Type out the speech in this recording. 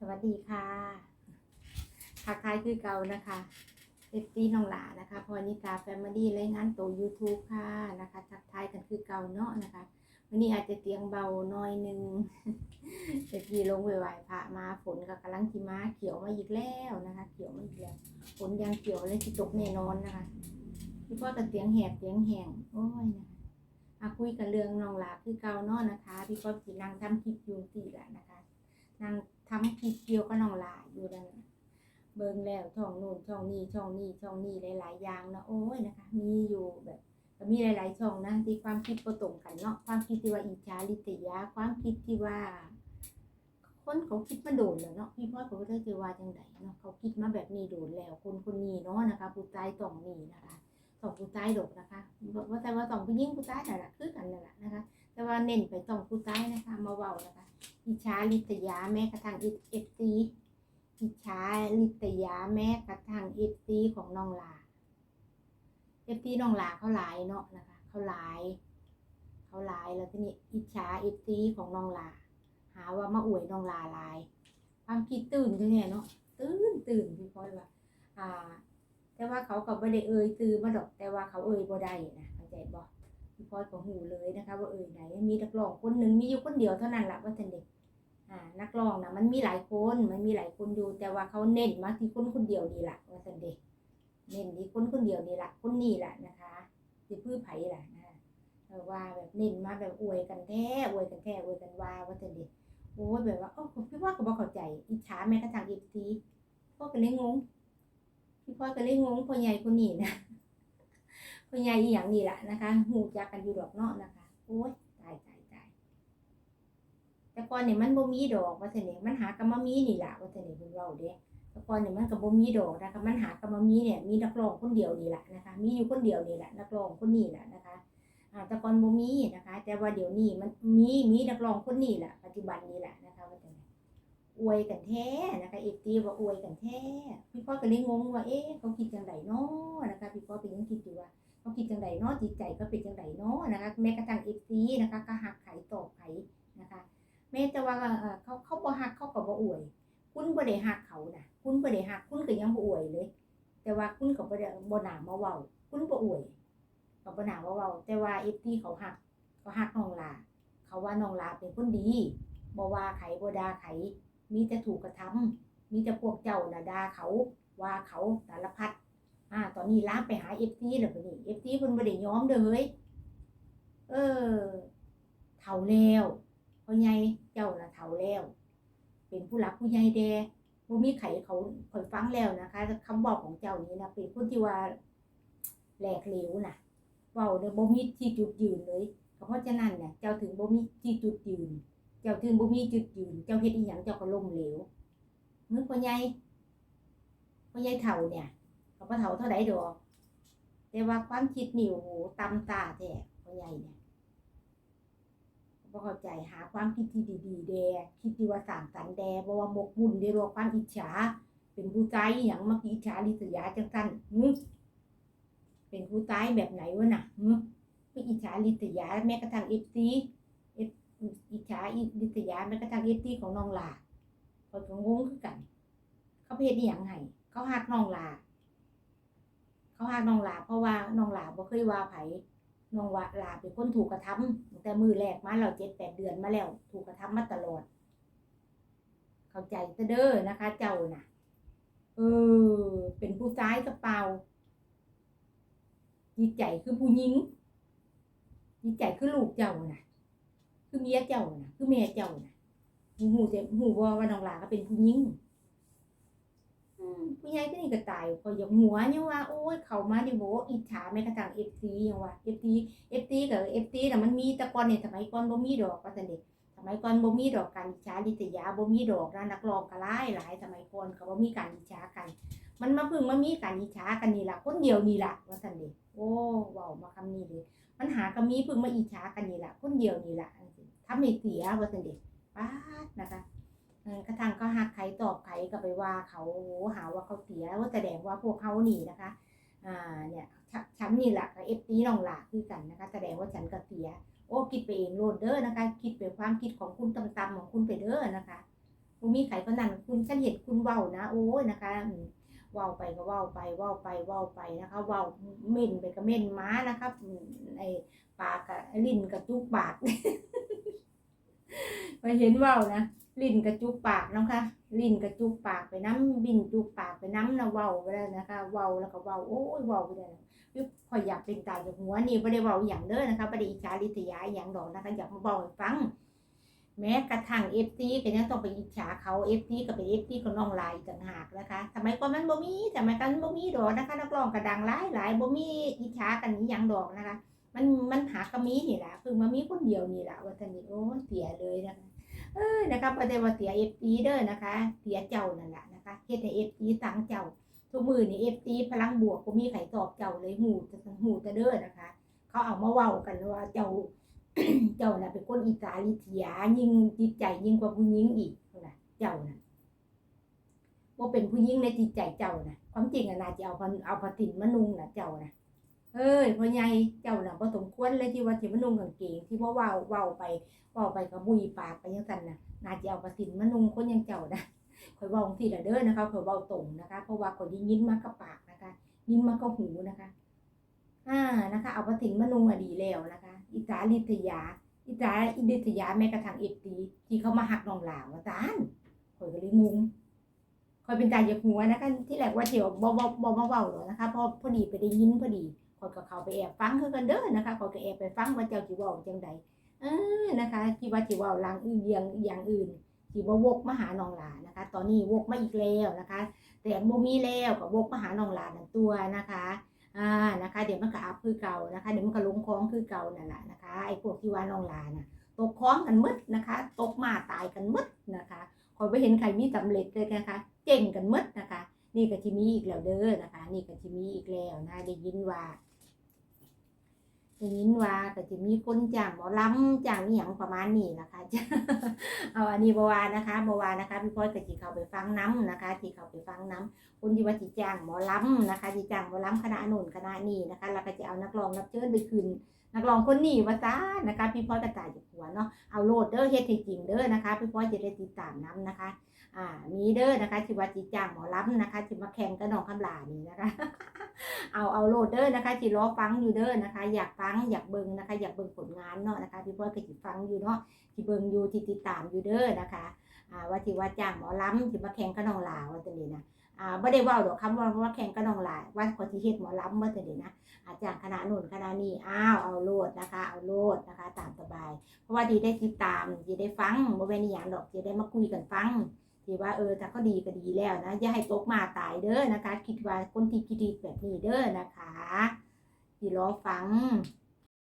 สวัสดีค่ะทักทายคือเก่านะคะเอฟซีน้องหลานะคะพอนิตาแฟมิลี่รายงานตัว YouTube ค่ะนะคะทักทายกันคือเก่าเนาะนะคะวันนี้อาจจะเตียงเบาน้อยหนึงแต่ทีลงไหวพระมาฝนก็กำลังจิมาเขียวมาอีกแล้วนะคะ เขียวมาอีกแล้วฝนยังเขียวเลยจิตกแน่นอนนะคะพี่พ่อกับเตียงแหบเตียงแหงโอ้ยนะคะอาคุยกันเรื่องน้องหลาคือเก่าเนาะนะคะ พี่พ่อสินั่งทำคลิปอยูสี่แหละนะคะนั่ง ทำคลิปเกี่ยวกับน้องหลาอยู่นั่นน่ะเบิ่งแล้วช่องนู่นช่องนี้ช่องนี้ช่องนี้หลาย ๆ อย่างนะโอ้ยนะคะ มีอยู่แบบมีหลาย ๆ ช่องนะที่ความคิดก็ตรงกันเนาะความคิดที่ว่าอิจฉาลิษยาความคิดที่ว่า คนเขาคิดมาโดนแล้วเนาะพี่พ่อเขาก็ได้เจอว่าจังไดเนาะเขาคิดมาแบบนี้โดนแล้วคนคนนี้เนาะนะคะผู้ชายต้องนี่นะคะสองผู้ชายโดดนะคะว่าแต่ว่าสองผู้หญิงผู้ชายนั่นแหละคือกันนั่นแหละนะคะ แต่ว่าเน้นไปสองผู้ชายนะคะ มาเว้านะคะ อิจฉาลิษยาแม้กระทั่งเอฟซีอิจฉาลิษยาแม้กระทั่งเอฟซีของน้องลาเอฟซีน้องลาเขาหลายเนาะนะคะ เขาหลายเขาหลายแล้วทีนี้อิจฉาเอฟซีของน้องลาหาว่ามาอวยน้องลาหลาย ความคิดตื่นใช่ไหมเนาะตื่นตื่นพี่พ่อยว่าอ่า แต่ว่าเขาก็ไม่ได้เอ่ยตื่นมาดอกแต่ว่าเขาเอ่ยบ่ได้นะเข้าใจบ่พี่พ่อยก็หูเลยนะคะ ว่าเอ่ยไหนมีนักร้องคนหนึ่งมีอยู่คนเดียวเท่านั้นแหละว่าท่านเด็ก นักร้องนะมันมีหลายคนมันมีหลายคนอยู่ แต่ว่าเขาเน้นมาที่คนคนเดียวนี่แหละว่าท่านเด็กเน้นที่คนคนเดียวนี่แหละคนนี้แหละนะคะที่พื้ไผ่แหละนะว่าแบบเน้นมาแบบอวยกันแท้อวยกันแท้อวยกันว่าว่าจะดีโอ้ยแบบว่าโอ้พี่พ่อก็บอกเข้าใจอิจฉาแม้กระทั่งอีกทีพ่อก็เลยงงพี่พ่อก็เลยงงพ่อใหญ่คนนี้นะพ่อใหญ่อีหยังนี่แหละนะคะหูจักกันอยู่ดอกเนาะนะคะโอ้ย แต่ก่อนเนี่ยมันบ่มีดอกว่าจะเนี่ยมันหากรรมมีนี่แหละว่าจะเนี่ยเพิ่นเว้าเด้แต่ก่อนเนี่ยมันกับบ่มีดอกนะคะมันหากับมามีเนี่ยมีนักร้องคนเดียวนี่แหละนะคะ มีอยู่คนเดียวนี่แหละนักร้องคนนี้แหละนะคะอ่าแต่ก่อนบ่มีนะคะ แต่ว่าเดี๋ยวนี้มันมีมีนักร้องคนนี้แหละปัจจุบันนี้แหละนะคะว่าจังไดอวยกันแท้นะคะเอฟตีว่าอวยกันแท้พี่พ่อก็เลยงงว่าเอ๊ะเขาคิดจังไดเนาะนะคะพี่พ่อเป็นยังคิดอยู่ว่าเขาคิดจังไดเนาะจิตใจก็เป็นจังไดเนาะนะคะแม้กระทั่งเอฟซีนะคะก็หักไขตอกไขนะคะ แม้แต่ว่าเขาเขาบ่หักเขาก็บ่อวย คุณบ่ได้หักเขานะคุณบ่ได้หักคุณก็ยังบ่อวยเลย แต่ว่าคุณก็บ่ได้บ่หนามาเว้าคุณบ่อวยก็บ่หนามาเว้าแต่ว่า FT เขาหักเขาหักน้องลาเขาว่าน้องลาเป็นคนดีบ่ว่าไขบ่ด่าไขมีแต่ถูกกระทำมีแต่พวกเจ้าน่ะด่าเขาว่าเขาสารพัดอ่า ตอนนี้ลาไปหา FT แล้วบัดนี้ FT เพิ่นบ่ได้ยอมเด้อเฮ้ยเออเฒ่าแล้ว พ่อใหญ่เจ้าน่ะเฒ่าแล้ว เป็นผู้หลักผู้ใหญ่แดบ่มีไขเขาคอยฟังแล้วนะคะคำบอกของเจ้านี้นะเป็นคนที่ว่าแหลกเหลวนะเว้าเนี่ยบ่มีที่จุดยืนเลยเพราะฉะนั้นเนี่ยเจ้าถึงบ่มีที่จุดยืน เจ้าถึงบ่มีจุดยืน เจ้าเฮ็ดอีหยังเจ้าก็ล้มเหลวเมื่อพ่อใหญ่พ่อใหญ่เฒ่าเนี่ยก็บ่เฒ่าเท่าใดดอกแต่ว่าความคิดนี่โอ้โหตำตาแท้พ่อใหญ่เนี่ย บ่เข้าใจหาความคิดที่ดีๆแดคิดที่ว่าสร้างสรรค์แดบ่ว่าหมกมุ่นได้รวความอิจฉา เป็นผู้ใจอหย่างมาอิจฉาริษยาจังซั่นหึเป็นผู้ใจแบบไหนวะน่ะหึไม่อิจฉาริษยาแม้กระทั่ง FC เอฟอิจฉาริษยาแม้กระทั่ง FC ของน้องลาข้อยก็งงคือกัน เขาเฮ็ดอีหยังให้เขาฮักน้องลา เขาฮักน้องลาเพราะว่าน้องลาบ่เคยว่าไผ น้องว่าลาเป็นคนถูกกระทำตั้งแต่มือแรกมาเราเจ็ดแปดเดือนมาแล้ว ถูกกระทำมาตลอด เข้าใจซะเด้อนะคะ เจ้าน่ะ เออ เป็นผู้ซ้ายกระเป๋าจิตใจคือผู้หญิงจิตใจคือลูกเจ้าน่ะ คือเมียเจ้าน่ะ คือแม่เจ้าน่ะหูหูจะหูว่าว่าน้องลาก็เป็นผู้หญิง ผู้ใหญ่ก็นี่ก็ตายพออย่างหัวเนี่ยว่าโอ้ยเขามาดิโบอิจฉาแม้กระทั่งเอฟซีอย่างว่าเอฟซีเอฟซีกับเอฟซีน่มันมีต่ก่อนเนี่ยสมัยก่อนบ่มีดอกว่าซั่นเด้สมัยก่อนบ่มีดอกการอิจฉาริษยาบ่มีดอกนะนักร้องก็หลายหลายสมัยก่อนเขาบ่มีการอิจฉากัน มันมาเพิ่งมามีการอิจฉากันนี่ล่ะคนเดียวนี่ล่ะว่าซั่นเด้โอ้ว้ามาคำนี้เลยมันหาก็มีเพิ่งมาอิจฉากันนี่ล่ะคนเดียวนี่ล่ะทำให้เสียว่าซั่นเด้ป๊าดนะคะ กระทั่งก็หักไขตอบไขก็ไปว่าเขาโหหาว่าเขาเสียว่าแสดงว่าพวกเขานี่นะคะอ่าเนี่ยฉันนี่แหละกับเอฟตีน้องหลาคือกันนะคะ แสดงว่าฉันก็เสีย โอ้คิดไปเองโลดเด้อนะคะ คิดไปความคิดของคุณตำๆของคุณไปเด้อนะคะบ่มีไขคนนั้นคุณฉันเห็นคุณเว้านะ โอ้ยนะคะเว้าไปก็เว้าไปเว้าไปเว้าไปนะคะเว้าเม่นไปก็เม่นม้านะครับอืมไอปากกับลิ้นกับจุกปาก ไปเห็นว้าวนะลิ้นกับจุกปากนะคะลิ้นกับจุกปากไปน้ำบินจุกปากไปน้ำนะเว้าไปแล้นะคะเว้าแล้วก็เว้าโอ้ยเว้าไปเลยคือพออยากเป็นตายจากหัวนี่ไม่ได้เว้าอย่างเด้อนะคะไม่ได้อิจฉาริษยาอย่างดอกนะคะอยากมาเว้าให้ฟัง แม้กระทั่งเอฟซีก็ยังต้องไปอิจฉาเขาเอฟซีก็เป็นเอฟซีของน้องลายต่างหากนะคะทำไมก็มันบ่มีทำไมกันบ่มีดอกนะคะนักร้องกระดังหลายหลายบ่มีอิจฉากันอย่างดอกนะคะ มันมันหากระมีนี่แหละคือมันมีคนเดียวนี่แหละว่าสนิทโอ้เสียเลยนะคะเออนะคะประเดี๋ยวเสียเอฟซีเด้อนะคะเสียเจ้านั่นแหละนะคะเฮ็ดให้เอฟซีสังเจ้าทุกมือนี่เอฟซีพลังบวกก็มีไข่ตอบเจ้าเลยหูจะหูจะเด้อนะคะ เขาเอามาเว้ากันว่าเจ้า เจ้าน่ะเป็นคนอิจฉาริษยายิ่งจิตใจยิ่งกว่าผู้หญิงอีกนะเจ้าน่ะว่าเป็นผู้หญิงในจิตใจเจ้าน่ะ ความจริงอะนาจะเอาเอาผ้าถิ่นมานุ่งน่ะเจ้าน่ะ เอ้ยพ่อใหญ่เจ้าน่ะบ่สมควรเลยที่ว่าสิมานุ่งกางเกงที่ว่าเว้าเว้าไปเว้าไปกับบุยปากไปจังซั่นน่ะนาจะเอาผ้าถิ่นมานุ่งคนอยังเจ้านะข่อยเว้าจังซี่ล่ะเด้อนะคะข่อยเว้าตรงนะคะ เพราะว่าข่อยได้ยินมากับปากนะคะยินมากับหูนะคะ อ่านะคะ เอาผ้าถิ่นมานุ่งอะดีแล้วนะคะอิจาริษยาอิจาอิดิษยาแม้กระทั่งเอฟตีที่เขามาหักน้องหลาวว่าจานข่อยก็เลยงงข่อยเป็นใจอยากหัวนะคะที่แรกว่าเที่ยวบ่บ่บ่มาเว้าหรอกนะคะเพราะพอดีไปได้ยินพอดี ข่อยก็เข้าไปแอบฟังคือกันเด้อนะคะข่อยก็แอบไปฟังว่าเจ้าสิเว้าจังใดเออนะคะที่ว่าสิเว้าลางอื่นอย่างอย่างอื่นสิบ่วกมาหานองหลานะคะ ตอนนี้วกมาอีกแล้วนะคะ แต่บ่มีแล้วก็วกมาหานองหลานั่นตัวนะคะอ่านะคะ เดี๋ยวมันก็อัพคือเก่านะคะ เดี๋ยวมันก็ลงคล้องคือเก่านั่นแหละนะคะไอ้พวกที่ว่าน้องหลาน่ะตกคล้องกันมืดนะคะ ตกมาตายกันมืดนะคะคอยไปเห็นใครมีสำเร็จเลยนะคะเก่งกันมืดนะคะ นี่ก็จะมีอีกแล้วเด้อนะคะ นี่ก็จะมีอีกแล้วนะได้ยินว่า ได้ยินว่าก็จะมีคนจ้างหมอลำจ้างอย่างประมาณนี้นะคะจะเอาอันนี้บวานะคะบวานะคะพี่พ่อยก็จะเขาไปฟังน้ำนะคะที่เขาไปฟังน้ำคนที่ว่าจีจ้างหมอลำนะคะจีจ้างหมอลำคณะนุ่นคณะนี้นะคะแล้วก็จะเอานักร้องรับเชิญไปคืนนักร้องคนนี้ว่าจ้านะคะ พี่พ่อยกระจายจากหัวเนาะเอาโลดเด้อเฮ็ดให้จริงเด้อนะคะ พี่พ่อยจะได้ติดตามน้ำนะคะ อ่ามีเด้อนะคะที่ว่าจีจ้างหมอลำนะคะที่มาแข่งกับน้องคำลานี่นะคะ เอาเอาโลดเด้อนะคะที่รอฟังอยู่เด้อนะคะ อยากฟังอยากเบิ่งนะคะ อยากเบิ่งผลงานเนาะนะคะพี่พ่อยก็สิฟังอยู่เนาะที่เบิ่งอยู่ที่ติดตามอยู่เด้อนะคะอ่าว่าที่ว่าจ้างหมอลำที่มาแข่งกับน้องลาว่าจังนี้นะอ่าบ่ได้ว้าดอกคำว่าว่าแข่งกับน้องลาว่าคนที่เฮ็ดหมอลำว่าจังนี้นะอาจารย์คณะนุ่นคณะนี้อ้าวเอาโลดนะคะ เอาโลดนะคะ ตามสบาย เพราะว่าดีได้ติดตามดีได้ฟังโมเวนอย่างดอกดีได้มาคุยกันฟัง ที่ว่าเออถ้าก็ดีก็ดีแล้วนะอย่าให้ตกมาตายเด้อนะคะ คิดว่าคนที่คิดดีแบบนี้เด้อนะคะที่รอฟัง